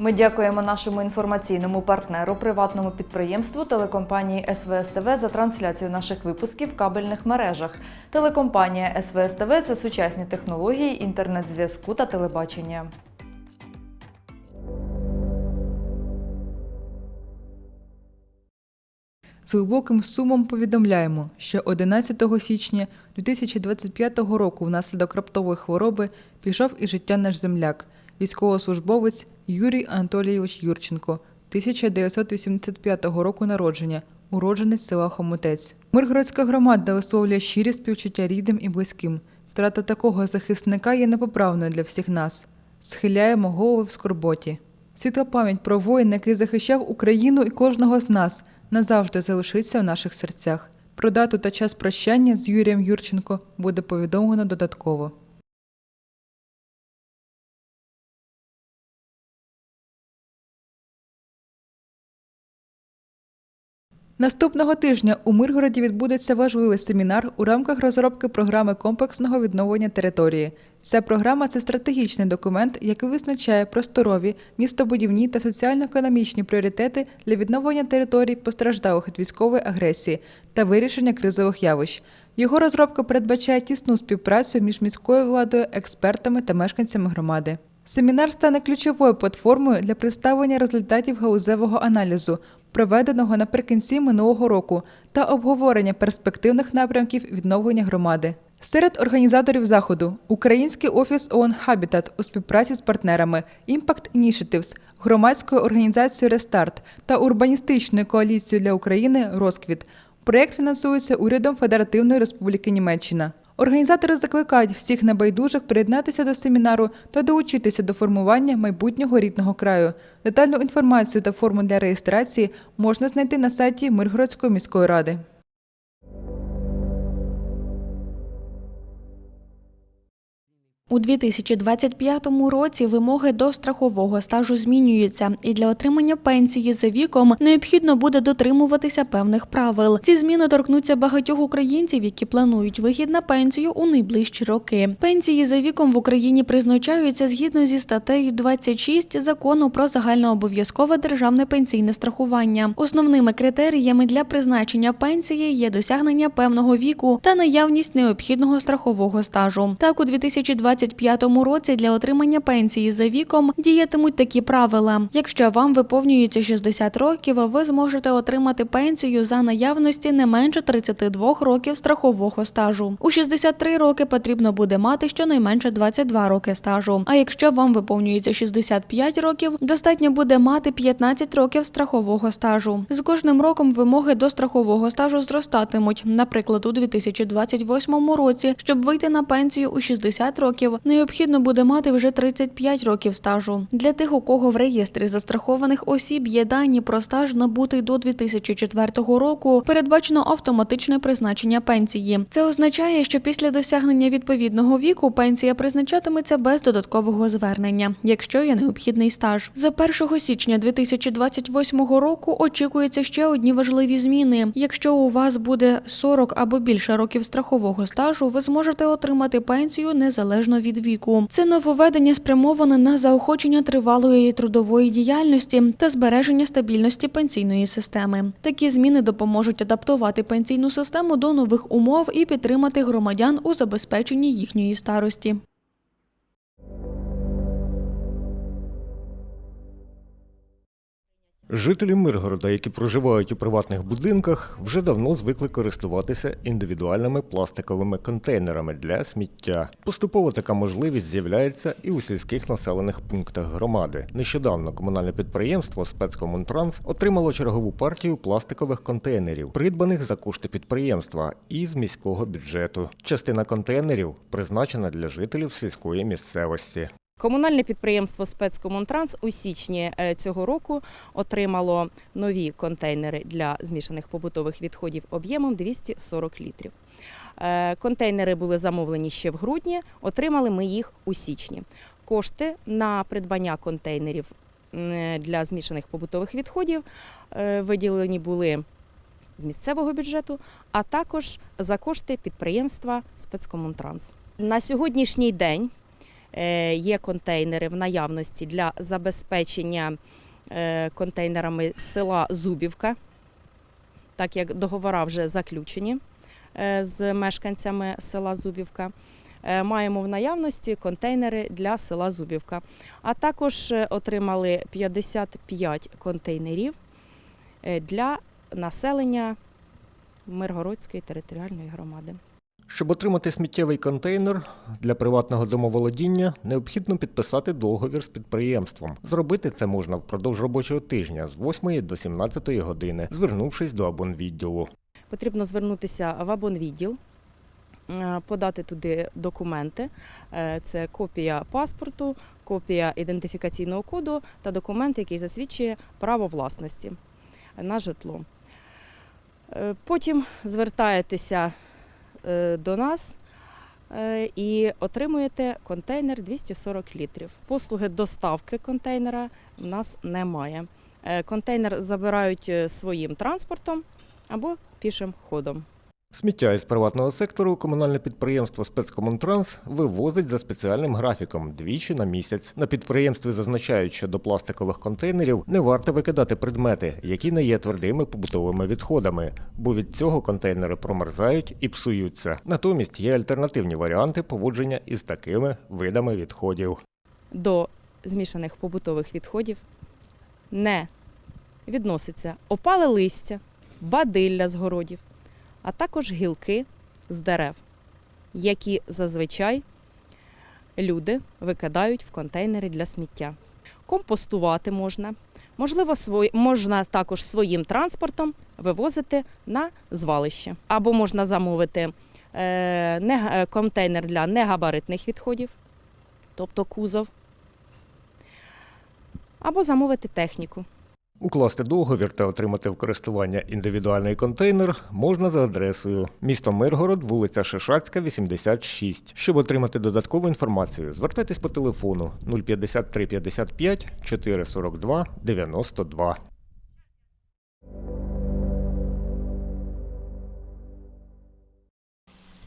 Ми дякуємо нашому інформаційному партнеру, приватному підприємству телекомпанії СВСТВ за трансляцію наших випусків в кабельних мережах. Телекомпанія СВСТВ це сучасні технології інтернет-зв'язку та телебачення. З глибоким сумом повідомляємо, що 11 січня 2025 року внаслідок раптової хвороби пішов із життя наш земляк, військовослужбовець Юрій Анатолійович Юрченко, 1985 року народження, уродженець села Хомутець. Миргородська громада висловлює щирі співчуття рідним і близьким. Втрата такого захисника є непоправною для всіх нас. Схиляємо голови в скорботі. Світла пам'ять про воїна, який захищав Україну і кожного з нас, назавжди залишиться в наших серцях. Про дату та час прощання з Юрієм Юрченко буде повідомлено додатково. Наступного тижня у Миргороді відбудеться важливий семінар у рамках розробки програми комплексного відновлення території. Ця програма це стратегічний документ, який визначає просторові, містобудівні та соціально-економічні пріоритети для відновлення територій, постраждалих від військової агресії та вирішення кризових явищ. Його розробка передбачає тісну співпрацю між міською владою, експертами та мешканцями громади. Семінар стане ключовою платформою для представлення результатів галузевого аналізу, проведеного наприкінці минулого року, та обговорення перспективних напрямків відновлення громади. Серед організаторів заходу Український офіс ООН Habitat у співпраці з партнерами Impact Initiatives, громадською організацією Рестарт та урбаністичною коаліцією для України Розквіт. Проєкт фінансується урядом Федеративної Республіки Німеччина. Організатори закликають всіх небайдужих приєднатися до семінару та долучитися до формування майбутнього рідного краю. Детальну інформацію та форму для реєстрації можна знайти на сайті Миргородської міської ради. У 2025 році вимоги до страхового стажу змінюються, і для отримання пенсії за віком необхідно буде дотримуватися певних правил. Ці зміни торкнуться багатьох українців, які планують вихід на пенсію у найближчі роки. Пенсії за віком в Україні призначаються згідно зі статтею 26 закону про загальнообов'язкове державне пенсійне страхування. Основними критеріями для призначення пенсії є досягнення певного віку та наявність необхідного страхового стажу. Так, у 2025 році для отримання пенсії за віком діятимуть такі правила. Якщо вам виповнюється 60 років, ви зможете отримати пенсію за наявності не менше 32 років страхового стажу. У 63 роки потрібно буде мати щонайменше 22 роки стажу. А якщо вам виповнюється 65 років, достатньо буде мати 15 років страхового стажу. З кожним роком вимоги до страхового стажу зростатимуть. Наприклад, у 2028 році, щоб вийти на пенсію у 60 років, необхідно буде мати вже 35 років стажу. Для тих, у кого в реєстрі застрахованих осіб є дані про стаж набутий до 2004 року, передбачено автоматичне призначення пенсії. Це означає, що після досягнення відповідного віку пенсія призначатиметься без додаткового звернення, якщо є необхідний стаж. За 1 січня 2028 року очікується ще одні важливі зміни. Якщо у вас буде 40 або більше років страхового стажу, ви зможете отримати пенсію незалежно від віку. Це нововведення спрямоване на заохочення тривалої трудової діяльності та збереження стабільності пенсійної системи. Такі зміни допоможуть адаптувати пенсійну систему до нових умов і підтримати громадян у забезпеченні їхньої старості. Жителі Миргорода, які проживають у приватних будинках, вже давно звикли користуватися індивідуальними пластиковими контейнерами для сміття. Поступово така можливість з'являється і у сільських населених пунктах громади. Нещодавно комунальне підприємство спецкомунтранс отримало чергову партію пластикових контейнерів, придбаних за кошти підприємства із міського бюджету. Частина контейнерів призначена для жителів сільської місцевості. Комунальне підприємство спецкомунтранс у січні е, цього року отримало нові контейнери для змішаних побутових відходів об'ємом 240 літрів. Е, Контейнери були замовлені ще в грудні, отримали ми їх у січні. Кошти на придбання контейнерів для змішаних побутових відходів е, виділені були з місцевого бюджету, а також за кошти підприємства спецкомунтранс. На сьогоднішній день е, є контейнери в наявності для забезпечення е, контейнерами села Зубівка, так як договори вже заключені е, з мешканцями села Зубівка. Е, Маємо в наявності контейнери для села Зубівка. А також е, отримали 55 контейнерів е, для населення Миргородської територіальної громади. Щоб отримати сміттєвий контейнер для приватного домоволодіння, необхідно підписати договір з підприємством. Зробити це можна впродовж робочого тижня з 8 до 17 години, звернувшись до абонвідділу. Потрібно звернутися в абонвідділ, е, подати туди документи. Е, Це копія паспорту, копія ідентифікаційного коду та документ, який засвідчує право власності на житло. Е, Потім звертаєтеся до нас е, і отримуєте контейнер 240 літрів. Послуги доставки контейнера в нас немає. Е, Контейнер забирають е, своїм транспортом або пішим ходом. Сміття із приватного сектору комунальне підприємство Спецкомунтранс вивозить за спеціальним графіком двічі на місяць. На підприємстві зазначають, що до пластикових контейнерів не варто викидати предмети, які не є твердими побутовими відходами, бо від цього контейнери промерзають і псуються. Натомість є альтернативні варіанти поводження із такими видами відходів. До змішаних побутових відходів не відноситься опале листя, бадилля з городів, а також гілки з дерев, які зазвичай люди викидають в контейнери для сміття. Компостувати можна. Можливо, свої, можна також своїм транспортом вивозити на звалище. Або можна замовити е, не, е, контейнер для негабаритних відходів, тобто кузов, або замовити техніку. Укласти договір та отримати в користування індивідуальний контейнер можна за адресою місто Миргород, вулиця Шишацька, 86. Щоб отримати додаткову інформацію, звертайтесь по телефону 053 55 442 92.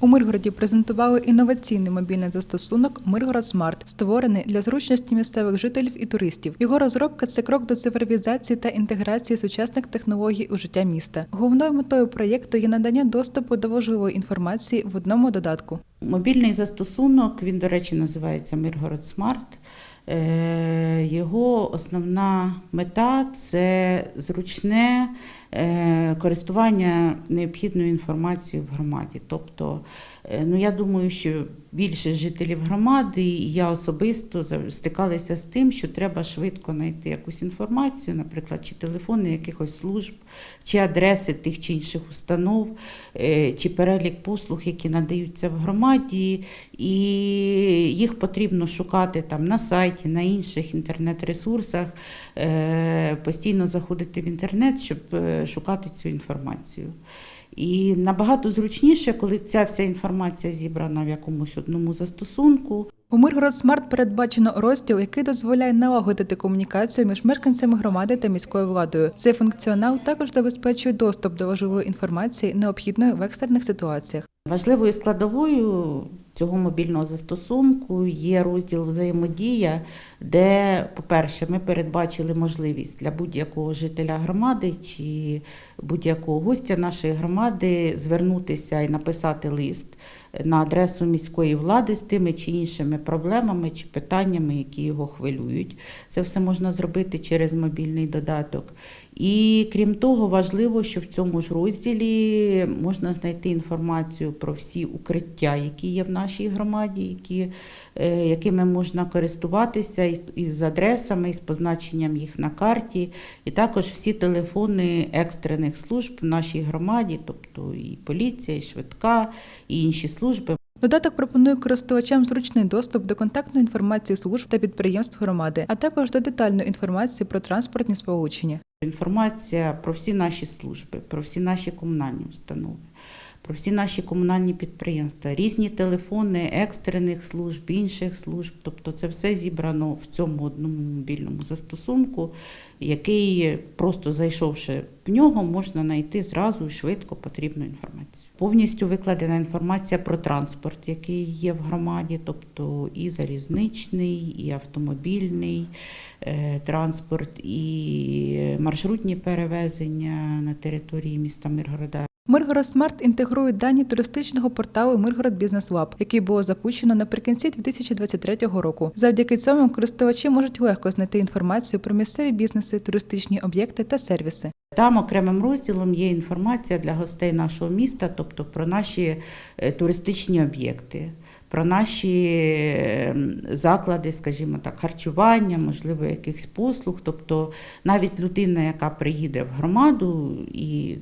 У Миргороді презентували інноваційний мобільний застосунок Миргород Смарт, створений для зручності місцевих жителів і туристів. Його розробка це крок до цифровізації та інтеграції сучасних технологій у життя міста. Головною метою проєкту є надання доступу до важливої інформації в одному додатку. Мобільний застосунок, він, до речі, називається Миргород Смарт. Е, Його основна мета це зручне користування необхідною інформацією в громаді. Тобто, е, ну я думаю, що більшість жителів громади і я особисто стикалися з тим, що треба швидко знайти якусь інформацію, наприклад, чи телефони якихось служб, чи адреси тих чи інших установ, е, чи перелік послуг, які надаються в громаді, і їх потрібно шукати там на сайті, на інших інтернет-ресурсах, е, постійно заходити в інтернет, щоб е, шукати цю інформацію. І набагато зручніше, коли ця вся інформація зібрана в якомусь одному застосунку. У Миргород Смарт передбачено розділ, який дозволяє налагодити комунікацію між мешканцями громади та міською владою. Цей функціонал також забезпечує доступ до важливої інформації, необхідної в екстрених ситуаціях. Важливою складовою цього мобільного застосунку є розділ взаємодія, де, по-перше, ми передбачили можливість для будь-якого жителя громади чи будь-якого гостя нашої громади звернутися і написати лист на адресу міської влади з тими чи іншими проблемами чи питаннями, які його хвилюють. Це все можна зробити через мобільний додаток. І крім того, важливо, що в цьому ж розділі можна знайти інформацію про всі укриття, які є в нашій громаді, які, е, якими можна користуватися із адресами, і з позначенням їх на карті, і також всі телефони екстрених служб в нашій громаді, тобто і поліція, і швидка, і інші служби. Додаток пропонує користувачам зручний доступ до контактної інформації служб та підприємств громади, а також до детальної інформації про транспортні сполучення. Інформація про всі наші служби, про всі наші комунальні установи, про всі наші комунальні підприємства, різні телефони екстрених служб, інших служб. Тобто це все зібрано в цьому одному мобільному застосунку, який просто зайшовши в нього, можна знайти зразу і швидко потрібну інформацію. Повністю викладена інформація про транспорт, який є в громаді, тобто і залізничний, і автомобільний е, транспорт, і маршрутні перевезення на території міста Миргорода. Миргород Смарт інтегрує дані туристичного порталу Миргород Бізнес Лаб, який було запущено наприкінці 2023 року. Завдяки цьому користувачі можуть легко знайти інформацію про місцеві бізнеси, туристичні об'єкти та сервіси. Там окремим розділом є інформація для гостей нашого міста, тобто про наші е, туристичні об'єкти, про наші е, заклади, скажімо так, харчування, можливо, якихось послуг. Тобто навіть людина, яка приїде в громаду і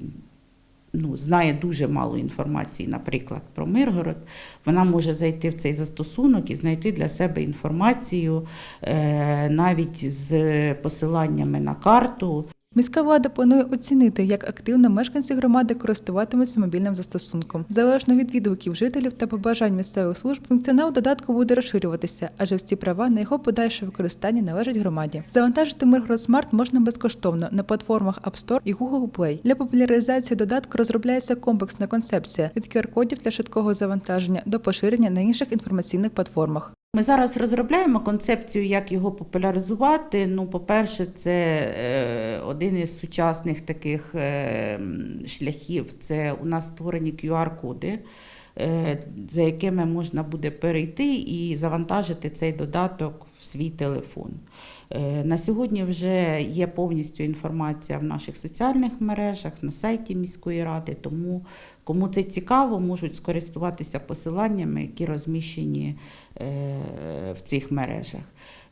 ну, знає дуже мало інформації, наприклад, про Миргород, вона може зайти в цей застосунок і знайти для себе інформацію е, навіть з посиланнями на карту. Міська влада планує оцінити, як активно мешканці громади користуватимуться мобільним застосунком. Залежно від відгуків жителів та побажань місцевих служб, функціонал додатку буде розширюватися, адже всі права на його подальше використання належать громаді. Завантажити Миргород можна безкоштовно на платформах App Store і Google Play. Для популяризації додатку розробляється комплексна концепція від QR-кодів для швидкого завантаження до поширення на інших інформаційних платформах. Ми зараз розробляємо концепцію, як його популяризувати. Ну, по-перше, це е, один із сучасних таких е, шляхів. Це у нас створені QR-коди, е, за якими можна буде перейти і завантажити цей додаток в свій телефон. Е, На сьогодні вже є повністю інформація в наших соціальних мережах, на сайті міської ради, тому кому це цікаво, можуть скористуватися посиланнями, які розміщені е, в цих мережах.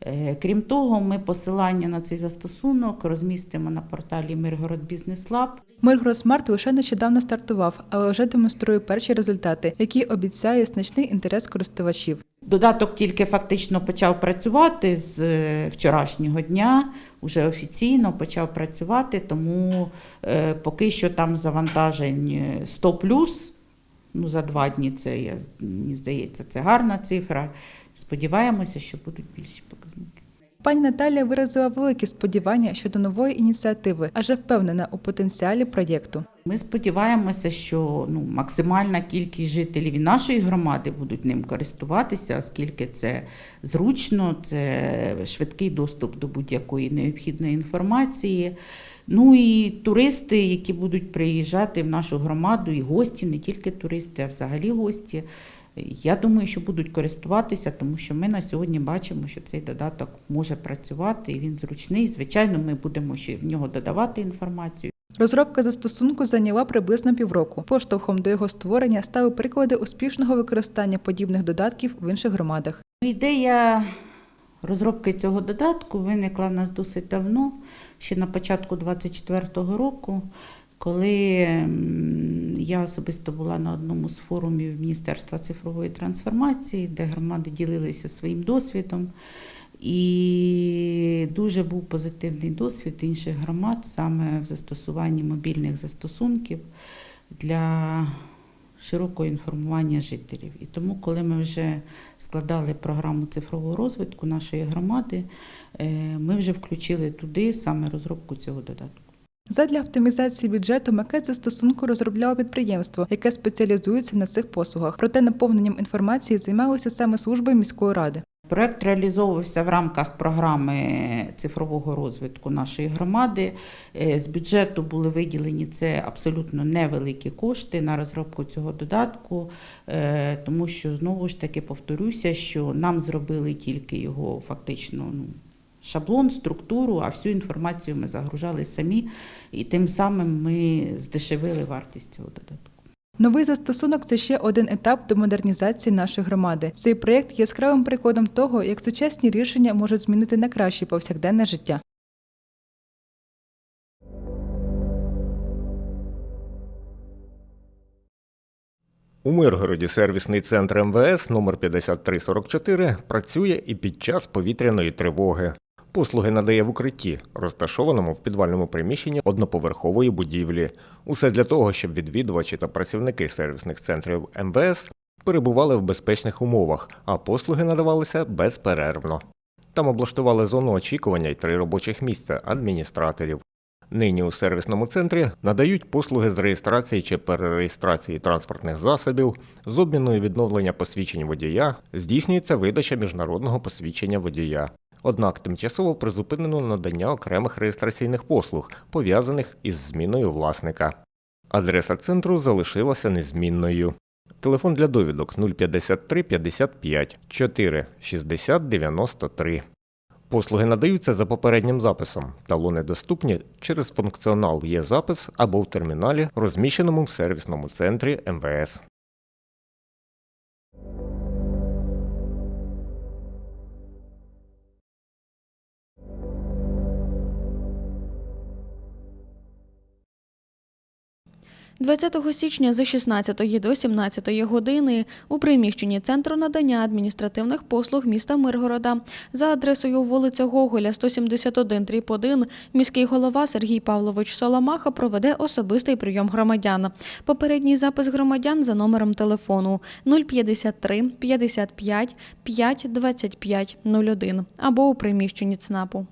Е, Крім того, ми посилання на цей застосунок розмістимо на порталі Миргород Бізнес Лаб. Миргород Смарт лише нещодавно стартував, але вже демонструє перші результати, які обіцяє значний інтерес користувачів. Додаток тільки фактично почав працювати з е, вчорашнього дня, вже офіційно почав працювати, тому е, поки що там завантажень е, 100 плюс. Ну, за два дні це я мені здається, це гарна цифра. Сподіваємося, що будуть більші показники. Пані Наталія виразила великі сподівання щодо нової ініціативи, адже впевнена у потенціалі проєкту. Ми сподіваємося, що ну, максимальна кількість жителів і нашої громади будуть ним користуватися, оскільки це зручно, це швидкий доступ до будь-якої необхідної інформації. Ну і туристи, які будуть приїжджати в нашу громаду, і гості, не тільки туристи, а взагалі гості. Я думаю, що будуть користуватися, тому що ми на сьогодні бачимо, що цей додаток може працювати і він зручний. Звичайно, ми будемо ще в нього додавати інформацію. Розробка застосунку зайняла приблизно півроку. Поштовхом до його створення стали приклади успішного використання подібних додатків в інших громадах. Ідея розробки цього додатку виникла в нас досить давно, ще на початку 2024 року, коли я особисто була на одному з форумів Міністерства цифрової трансформації, де громади ділилися своїм досвідом. І дуже був позитивний досвід інших громад саме в застосуванні мобільних застосунків для широкого інформування жителів. І тому, коли ми вже складали програму цифрового розвитку нашої громади, е, ми вже включили туди саме розробку цього додатку. Задля оптимізації бюджету макет застосунку розробляло підприємство, яке спеціалізується на цих послугах. Проте наповненням інформації займалися саме служби міської ради. Проект реалізовувався в рамках програми цифрового розвитку нашої громади. Е, З бюджету були виділені це абсолютно невеликі кошти на розробку цього додатку, е, тому що знову ж таки повторюся, що нам зробили тільки його фактично ну, шаблон, структуру, а всю інформацію ми загружали самі, і тим самим ми здешевили вартість цього додатку. Новий застосунок це ще один етап до модернізації нашої громади. Цей проєкт яскравим прикладом того, як сучасні рішення можуть змінити на краще повсякденне життя. У Миргороді сервісний центр МВС номер 5344 працює і під час повітряної тривоги. Послуги надає в укритті, розташованому в підвальному приміщенні одноповерхової будівлі. Усе для того, щоб відвідувачі та працівники сервісних центрів МВС перебували в безпечних умовах, а послуги надавалися безперервно. Там облаштували зону очікування й три робочих місця адміністраторів. Нині у сервісному центрі надають послуги з реєстрації чи перереєстрації транспортних засобів, з обміну і відновлення посвідчень водія, здійснюється видача міжнародного посвідчення водія. Однак тимчасово призупинено надання окремих реєстраційних послуг, пов'язаних із зміною власника. Адреса центру залишилася незмінною. Телефон для довідок 053 55 4 60 93. Послуги надаються за попереднім записом. Талони доступні через функціонал є запис або в терміналі, розміщеному в сервісному центрі МВС. – 20 січня з 16 до 17 години у приміщенні Центру надання адміністративних послуг міста Миргорода за адресою вулиця Гоголя, 171 дріб 1, міський голова Сергій Павлович Соломаха проведе особистий прийом громадян. Попередній запис громадян за номером телефону 053 55 5 25 01 або у приміщенні ЦНАПу.